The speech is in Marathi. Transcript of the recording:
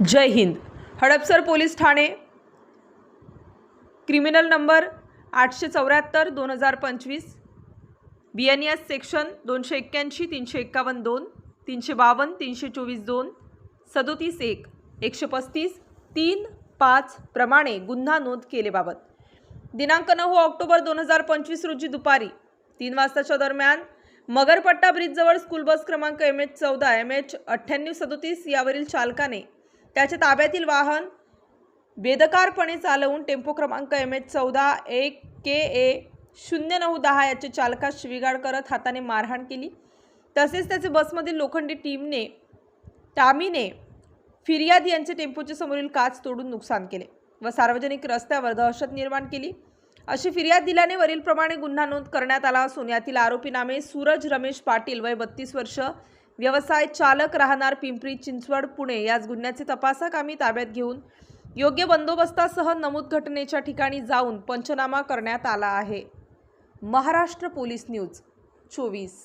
जय हिंद. हडपसर पोलीस ठाणे. क्रिमिनल नंबर आठशे चौऱ्याहत्तर दोन हजार पंचवीस. बी एन एस सेक्शन दोनशे एक्क्याऐंशी तीनशे एक्कावन्न दोन तीनशे बावन्न तीनशे चोवीस दोन सदोतीस एक एकशे पस्तीस तीन पाच प्रमाणे गुन्हा नोंद केलेबाबत दिनांक नऊ ऑक्टोबर दोन हजार पंचवीस रोजी दुपारी तीन वाजताच्या दरम्यान मगरपट्टा ब्रिजजवळ स्कूल बस क्रमांक एम एच चौदा एम एच अठ्ठ्याण्णव सदोतीस यावरील चालकाने त्याच्या ताब्यातील वाहन बेदकारपणे चालवून टेम्पो क्रमांक एम एच चौदा एक के ए शून्य नऊ दहा याच्या चालकास शिवीगाळ करत हाताने मारहाण केली. तसेच त्याचे बसमधील लोखंडी टीमने टामीने फिर्याद यांचे टेम्पोच्या समोरील काच तोडून नुकसान केले व सार्वजनिक रस्त्यावर दहशत निर्माण केली. अशी फिर्याद दिल्याने वरीलप्रमाणे गुन्हा नोंद करण्यात आला असून यातील आरोपी नामे सूरज रमेश पाटील वय बत्तीस वर्ष व्यवसाय चालक राहणार पिंपरी चिंचवड पुणे. याच गुन्ह्याचे तपासक आम्ही ताब्यात घेऊन योग्य बंदोबस्तासह नमूद घटनेच्या ठिकाणी जाऊन पंचनामा करण्यात आला आहे. महाराष्ट्र पोलीस न्यूज चोवीस.